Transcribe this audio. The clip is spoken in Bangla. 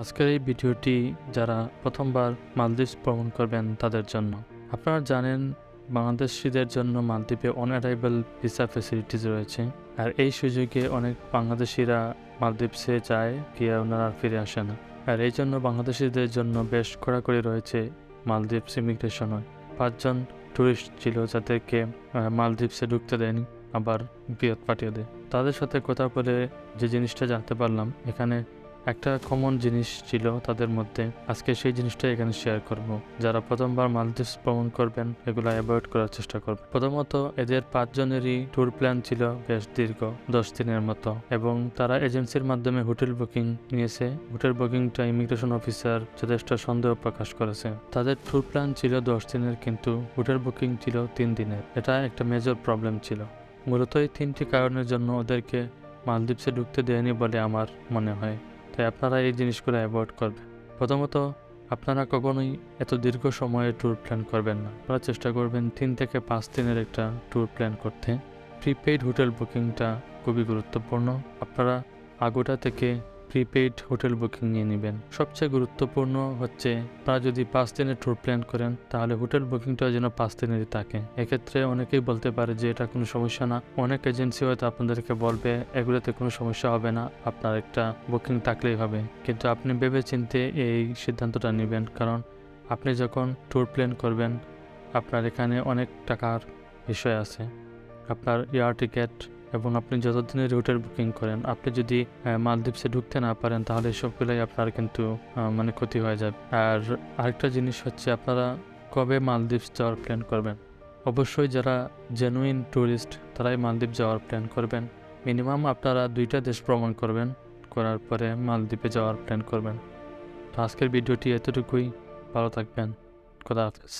আজকের এই ভিডিওটি যারা প্রথমবার মালদ্বীপ ভ্রমণ করবেন তাদের জন্য। আপনারা জানেন বাংলাদেশিদের জন্য মালদ্বীপে অন অ্যারাইভাল ভিসা ফেসিলিটিস রয়েছে। আর এই সুযোগে অনেক বাংলাদেশিরা মালদ্বীপসে যায়, গিয়ে ওনারা ফিরে আসে না আর এই জন্য বাংলাদেশিদের জন্য বেশ কড়াকড়ি রয়েছে মালদ্বীপস ইমিগ্রেশনে পাঁচজন ট্যুরিস্ট ছিল যাদেরকে মালদ্বীপসে ঢুকতে দেয়নি, আবার বিয়ত পাঠিয়ে দেয়। তাদের সাথে কথা বলে যে জিনিসটা জানতে পারলাম, এখানে একটা কমন জিনিস ছিল তাদের মধ্যে। আজকে সেই জিনিসটা এখানে শেয়ার করব। যারা প্রথমবার মালদ্বীপ ভ্রমণ করবেন, এগুলো অ্যাভয়েড করার চেষ্টা করবেন। প্রথমত, এদের পাঁচজনেরই ট্যুর প্ল্যান ছিল বেশ দীর্ঘ, দশ দিনের মতো। এবং তারা এজেন্সির মাধ্যমে হোটেল বুকিং নিয়েছে। হোটেল বুকিংটা ইমিগ্রেশন অফিসার যথেষ্ট সন্দেহ প্রকাশ করেছে। তাদের ট্যুর প্ল্যান ছিল দশ দিনের, কিন্তু হোটেল বুকিং ছিল তিন দিনের। এটা একটা মেজর প্রবলেম ছিল। মূলত এই তিনটি কারণের জন্য ওদেরকে মালদ্বীপসে ঢুকতে দেয়নি বলে আমার মনে হয়। তাই আপনারা এই জিনিসগুলো অ্যাভয়েড করবেন। প্রথমত, আপনারা কখনোই এত দীর্ঘ সময়ে ট্যুর প্ল্যান করবেন না। আপনারা চেষ্টা করবেন তিন থেকে পাঁচ দিনের একটা ট্যুর প্ল্যান করতে। প্রিপেইড হোটেল বুকিংটা খুবই গুরুত্বপূর্ণ। আপনারা আগোটা থেকে প্রিপেইড হোটেল বুকিং নিয়ে নেবেন। সবচেয়ে গুরুত্বপূর্ণ হচ্ছে আপনারা যদি পাঁচ দিনের ট্যুর প্ল্যান করেন, তাহলে হোটেল বুকিংটা যেন পাঁচ দিনেরই থাকে। এক্ষেত্রে অনেকেই বলতে পারে যে, এটা কোনো সমস্যা না। অনেক এজেন্সি হয়তো আপনাদেরকে বলবে, এগুলোতে কোনো সমস্যা হবে না। আপনার একটা বুকিং থাকলেই হবে। কিন্তু আপনি ভেবে চিনতে এই সিদ্ধান্তটা নেবেন। কারণ আপনি যখন ট্যুর প্ল্যান করবেন, আপনার এখানে অনেক টাকার বিষয় আছে। আপনার এয়ার টিকেট এবং আপনি যতদিনের রুটের বুকিং করেন, আপনি যদি মালদ্বীপসে ঢুকতে না পারেন, তাহলে সবগুলোই আপনার কিন্তু মানে ক্ষতি হয়ে যাবে। আর আরেকটা জিনিস হচ্ছে, আপনারা কবে মালদ্বীপস যাওয়ার প্ল্যান করবেন? অবশ্যই যারা জেনুইন ট্যুরিস্ট তারাই মালদ্বীপ যাওয়ার প্ল্যান করবেন। মিনিমাম আপনারা দুইটা দেশ ভ্রমণ করবেন, করার পরে মালদ্বীপে যাওয়ার প্ল্যান করবেন। তো আজকের ভিডিওটি এতটুকুই। ভালো থাকবেন। খোদা হাফেজ।